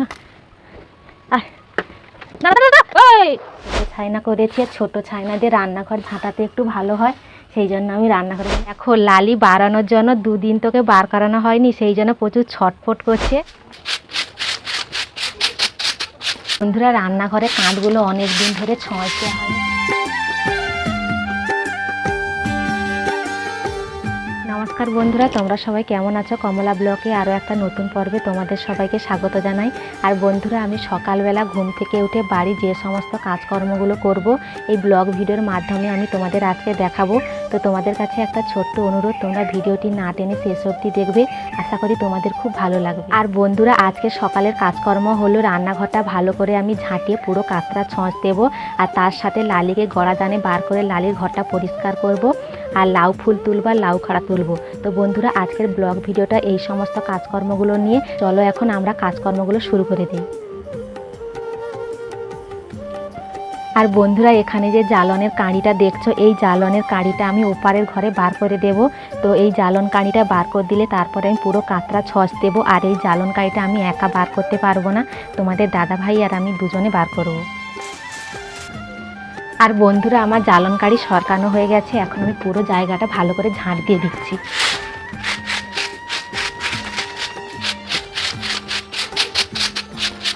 না। ওই! ছাইনা করেছি আর ছোটো ছাইনা দিয়ে রান্নাঘর ঝাঁটাতে একটু ভালো হয়। সেই জন্য আমি রান্না করে এখন লালি বাড়ানোর জন্য দুদিন তোকে বার করানো হয়নি, সেই জন্য প্রচুর ছটফট করছে। বন্ধুরা, রান্নাঘরে কাঁধগুলো অনেক দিন ধরে ছোঁয়াতে হয় নমস্কার বন্ধুরা, তোমরা সবাই কেমন আছো? কমলা ব্লকে আরও একটা নতুন পর্বে তোমাদের সবাইকে স্বাগত জানাই। আর বন্ধুরা, আমি সকালবেলা ঘুম থেকে উঠে বাড়ি যে সমস্ত কাজকর্মগুলো করব, এই ব্লগ ভিডিওর মাধ্যমে আমি তোমাদের আজকে দেখাবো। তো তোমাদের কাছে একটা ছোট্ট অনুরোধ, তোমরা ভিডিওটি না টেনে শেষ অবধি দেখবে। আশা করি তোমাদের খুব ভালো লাগবে। আর বন্ধুরা, আজকে সকালের কাজকর্ম হলো, রান্নাঘরটা ভালো করে আমি ঝাঁটিয়ে পুরো কাঁচরা ছঁচ দেবো। আর তার সাথে লালিকে গড়া দানে বার করে লালির ঘরটা পরিষ্কার করব। আর লাউ ফুল তুলবো আর লাউ খাড়া তুলবো। তো বন্ধুরা, আজকের ব্লগ ভিডিওটা এই সমস্ত কাজকর্মগুলো নিয়ে চলো এখন আমরা কাজকর্মগুলো শুরু করে দিই। আর বন্ধুরা, এখানে যে জ্বালনের কাঁড়িটা দেখছ, এই জ্বালনের কাঁড়িটা আমি ওপারের ঘরে বার করে দেব। তো এই জ্বালন কাঁড়িটা বার করে দিলে তারপরে আমি পুরো কাতরা ছস দেবো। আর এই জ্বালন কাঁড়িটা আমি একা বার করতে পারব না। তোমাদের দাদা ভাই আর আমি দুজনে বার করব। আর বন্ধুরা, আমার জ্বালনকারি সরকানো হয়ে গেছে। এখন আমি পুরো জায়গাটা ভালো করে ঝাঁট দিয়ে দিচ্ছি।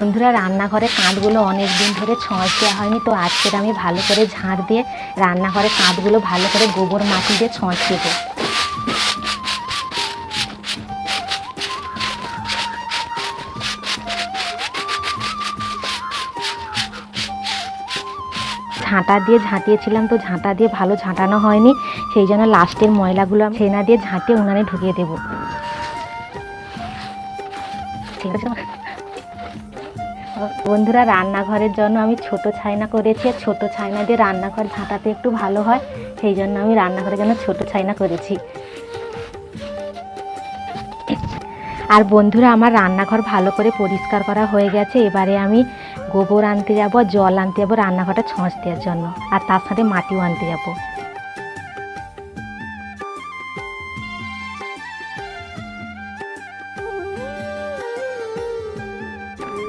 বন্ধুরা, রান্নাঘরে কাঁধগুলো অনেক দিন ধরে ছঁচ দেওয়া হয়নি, তো আজকের আমি ভালো করে ঝাঁট দিয়ে রান্নাঘরে কাঁধগুলো ভালো করে গোবর মাটি দিয়ে ছোঁয়াচ দেবো ঝাঁটা দিয়ে ঝাঁটিয়েছিলাম তো ঝাঁটা দিয়ে ভালো ঝাঁটানো হয়নি, সেই জন্য লাস্টের ময়লাগুলো আমি ছেনা দিয়ে ঝাঁটিয়ে উনানে ঢুকিয়ে দেবো। ঠিক আছে? বন্ধুরা, রান্নাঘরের জন্য আমি ছোট ছাইনা করেছি ছোট ছাইনা দিয়ে রান্নাঘর ঝাঁটাতে একটু ভালো হয়, সেই জন্য আমি রান্নাঘরের জন্য ছোট ছাইনা করেছি। আর বন্ধুরা, আমার রান্নাঘর ভালো করে পরিষ্কার করা হয়ে গেছে, এবারে আমি গোবর আনতে যাব, জল আনতে যাব, রান্নাঘরটা ছঁচ দেওয়ার জন্য। আর তার সাথে মাটিও আনতে যাব।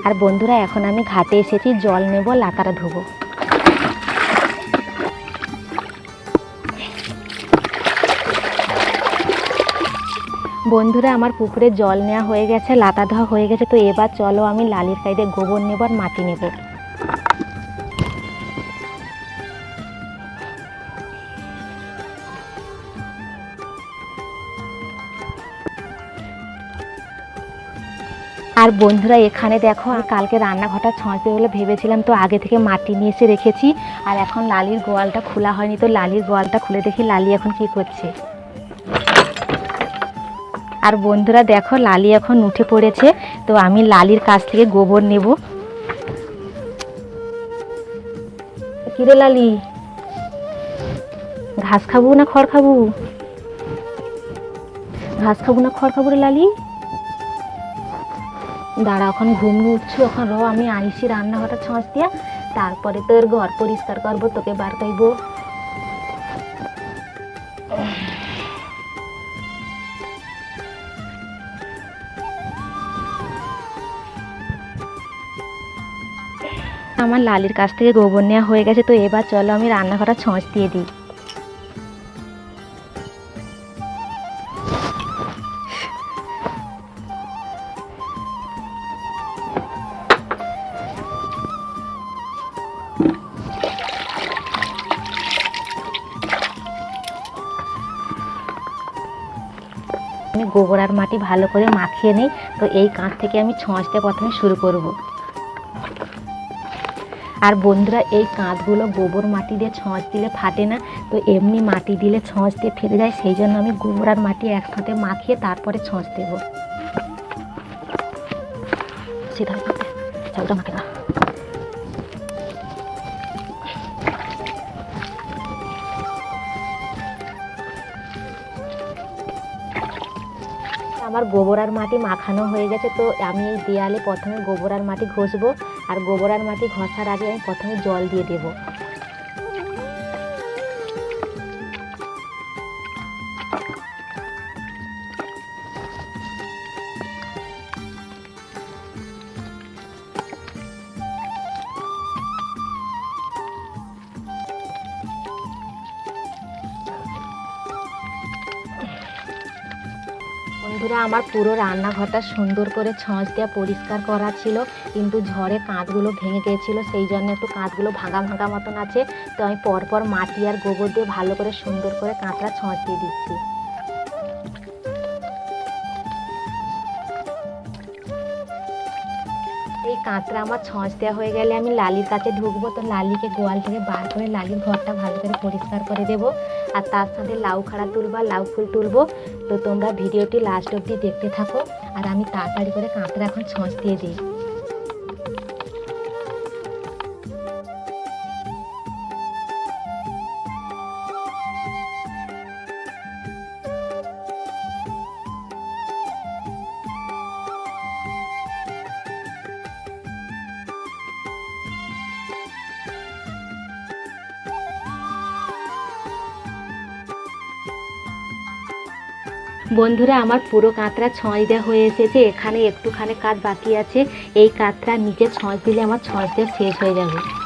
আর বন্ধুরা, এখন আমি ঘাটে এসেছি, জল নেব, লাতারা ধুবো। বন্ধুরা, আমার পুকুরে জল নেওয়া হয়ে গেছে, লাতা ধোয়া হয়ে গেছে, তো এবার চলো আমি লালির কাইদে গোবর নেব আর মাটি নেব। আর বন্ধুরা, এখানে দেখো, আমি কালকে রান্নাঘরটা ছঁচতে বলে ভেবেছিলাম, তো আগে থেকে মাটি নিয়ে এসে রেখেছি, আর এখন লালির গোয়ালটা খোলা হয়নি, তো লালির গোয়ালটা খুলে দেখি লালি এখন কি করছে। আর বন্ধুরা দেখো, লালি এখন উঠে পড়েছে, তো আমি লালির কাছ থেকে গোবর নেব। কিরে লালি? ঘাস খাব না খড় খাব? ঘাস খাব না খড় খাব রে লালি? দাঁড়া, এখন ঘুম উঠছি, এখন র, আমি আইসি রান্নাঘরটা ছঁচ দিয়া, তারপরে তোর ঘর পরিষ্কার করব, তোকে বার করব। আমার লালির কাছ থেকে গোবর নেওয়া হয়ে গেছে, তো এবার চলো আমি রান্নাঘরটা ছঁচ দিয়ে দিই। আমি গোবর আর মাটি ভালো করে মাখিয়ে নিই, তো এই কাঁচ থেকে আমি ছঁচতে প্রথমে শুরু করব। আর বন্ধুরা, এই কাঁধগুলো গোবর মাটি দিয়ে ছঁচ দিলে ফাটে না, তো এমনি মাটি দিলে ছঁচ দিয়ে ফেটে যায়, সেই জন্য আমি গোবর আর মাটি একসাথে মাখিয়ে তারপরে ছঁচ দেবো। সেটা মাখে না আমার গোবর আর মাটি মাখানো হয়ে গেছে, তো আমি এই দেয়ালে প্রথমে গোবর আর মাটি ঘষবো, আর গোবর আর মাটি ঘষার আগে আমি প্রথমে জল দিয়ে দেবো। বন্ধুরা, আমার পুরো রান্নাঘরটা সুন্দর করে ছঁচ দিয়ে পরিষ্কার করা ছিল, কিন্তু ঝড়ে কাঁচগুলো ভেঙে গিয়েছিল, সেই জন্য একটু কাঁচগুলো ভাঙা ভাঙা মতন আছে। তো আমি পরপর মাটি আর গোবর দিয়ে ভালো করে সুন্দর করে কাঁচরা ছঁচ দিয়ে দিচ্ছি। এই কাঁচরা আমার ছঁচ দেওয়া হয়ে গেলে আমি লালির কাছে ঢুকবো, তো লালিকে গোয়াল থেকে বার করে লালির ঘরটা ভালো করে পরিষ্কার করে দেবো। আর তার সাথে লাউ খাড়া তুলবো লাউ ফুল তুলবো। তো তোমরা ভিডিওটি লাস্ট অবধি দেখতে থাকো। আর আমি তাড়াতাড়ি করে কাঁকড়া এখন ছঁচ দিয়ে দিই। বন্ধুরা, আমার পুরো কাঁতরা ছঁচ দেওয়া হয়ে এসেছে। এখানে একটুখানি কাজ বাকি আছে। এই কাঁতরা নিচে ছঁচ দিলে আমার ছঁচ দেওয়া শেষ হয়ে যাবে।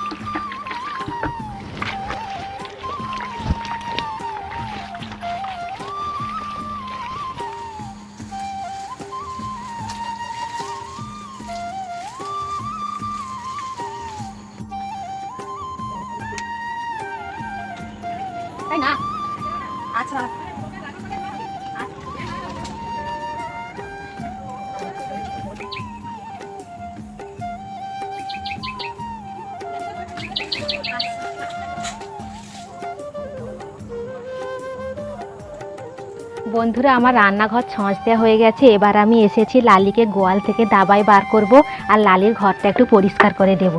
বন্ধুরা, আমার রান্নাঘর ছঁচ দেওয়া হয়ে গেছে। এবার আমি এসেছি লালিকে গোয়াল থেকে দাবায় বার করব আর লালির ঘরটা একটু পরিষ্কার করে দেব।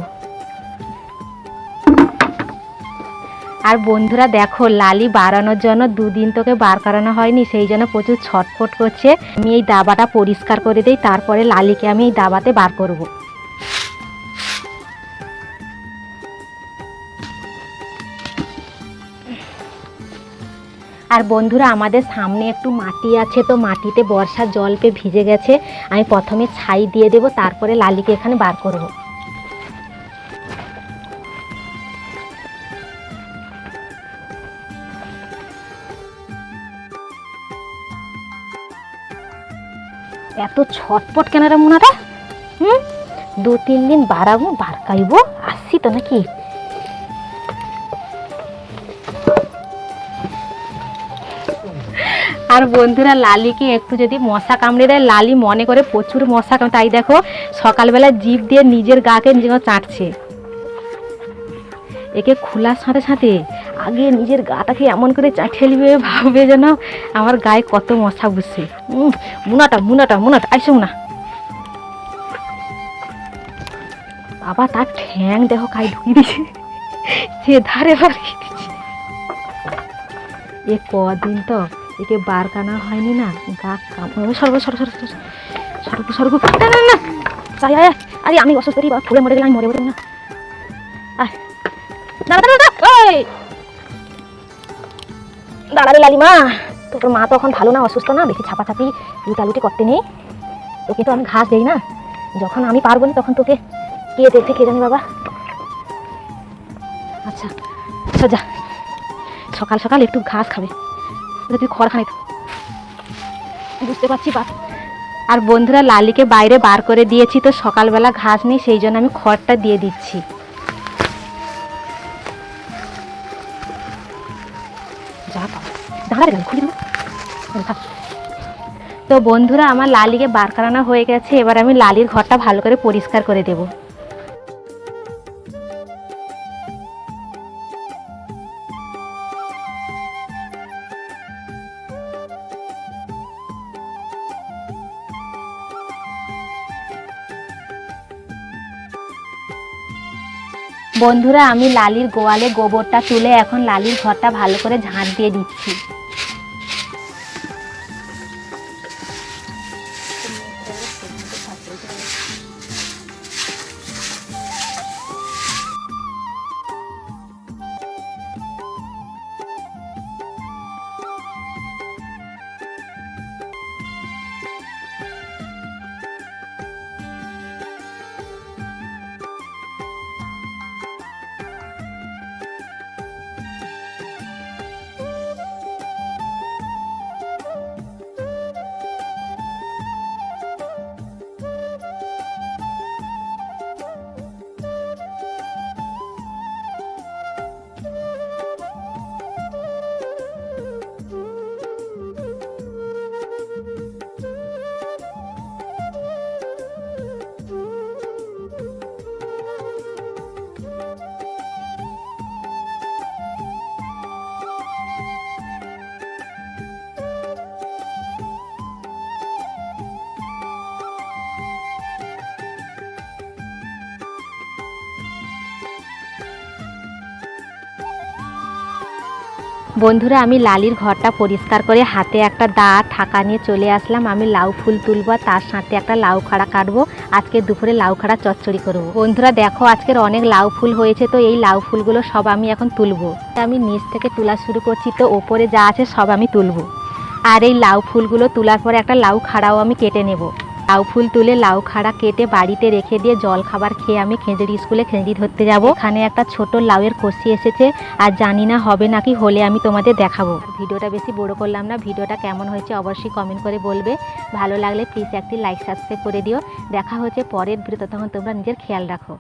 আর বন্ধুরা, দেখো, লালি বাড়ানোর জন্য দুদিন তোকে বার করানো হয়নি, সেই জন্য প্রচুর ছটফট করছে। আমি এই দাবাটা পরিষ্কার করে দিই, তারপরে লালিকে আমি এই দাবাতে বার করব। আর বন্ধুরা, আমাদের সামনে একটু মাটি আছে তো, মাটিতে বর্ষার জল পেয়ে ভিজে গেছে। আমি প্রথমে ছাই দিয়ে দেব, তারপরে লালিকে এখানে বার করব। এত ছটপট কেন রে মুনাটা হুম? দু তিন দিন বাড়াবো বারকাইবো আসছি তো নাকি? আর বন্ধুরা লালিকে একটু যদি মশা কামড়ে দেয় লালি মনে করে প্রচুর মশা কামড়ে তাই দেখো সকালবেলা জিভ দিয়ে নিজের গাকে নিজে চাটছে। একে খোলার সাথে সাথে আগে নিজের গাটাকে এমন করে চাটিয়ে নিবে ভাববে যেন আমার গায়ে কত মশা উম, মুনাটা মুনাটা মুনাটা আইসো মুনা। বাবা তার ঠ্যাং দেখো কাই ঢুকিয়ে দিছে সে ধারে বাড়িয়ে এ কদিন তো একে বার কানা হয়নি না? গা কামড় সর্ব সর্ব সর্ব সর্ব সর্ব না চাই আয় আরে, আমি অসুস্থ বাবা ফুলে মরে গেলে আমি মরে মরে না। আয়। লালিমা। তোর মা তো এখন ভালো না, অসুস্থ না? বেশি ছাপাছাপি লুটালুটি করতে নেই। তোকে তো আমি ঘাস দেই না? যখন আমি পারব না, তখন তোকে কে দেখবে কে জানে, বাবা? আচ্ছা আচ্ছা যা। সকাল সকাল একটু ঘাস খাবে। তুই খড় তো বুঝতে পারছি বাপ? আর বন্ধুরা, লালিকে বাইরে বার করে দিয়েছি তো সকালবেলা ঘাস নেই, সেই জন্য আমি খড়টা দিয়ে দিচ্ছি। তো বন্ধুরা, আমার লালিকে বার করানো হয়ে গেছে, এবার আমি লালির ঘরটা ভালো করে পরিষ্কার করে দেবো। বন্ধুরা আমি লালির গোয়ালে গোবরটা তুলে এখন লালির ঘরটা ভালো করে ঝাঁট দিয়ে দিচ্ছি। বন্ধুরা, আমি লালির ঘরটা পরিষ্কার করে হাতে একটা দা ঠাকা নিয়ে চলে আসলাম। আমি লাউ ফুল তুলবো, তার সাথে একটা লাউ খাড়া কাটবো। আজকে দুপুরে লাউ খাড়া চচ্চড়ি করব। বন্ধুরা, দেখো, আজকের অনেক লাউ ফুল হয়েছে, তো এই লাউ ফুলগুলো সব আমি এখন তুলবো। আমি নিচ থেকে তোলা শুরু করছি, তো ওপরে যা আছে সব আমি তুলবো। আর এই লাউ ফুলগুলো তোলার পরে একটা লাউ খাড়াও আমি কেটে নেব। লাউ ফুল তুলে লাউ খাড়া কেটে বাড়িতে রেখে দিয়ে জল খাবার খেয়ে আমি খেঁজুরি স্কুলে খেঁজুরি ধরতে যাব। এখানে একটা ছোট লাউয়ের কষি এসেছে আর জানি না হবে নাকি, হলে আমি তোমাদের দেখাবো। ভিডিওটা বেশি বড় করলাম না, ভিডিওটা কেমন হয়েছে অবশ্যই কমেন্ট করে বলবে। ভালো লাগলে প্লিজ একটি লাইক সাবস্ক্রাইব করে দিও। দেখা হচ্ছে পরের ভিডিও তখন তোমরা নিজের খেয়াল রাখো।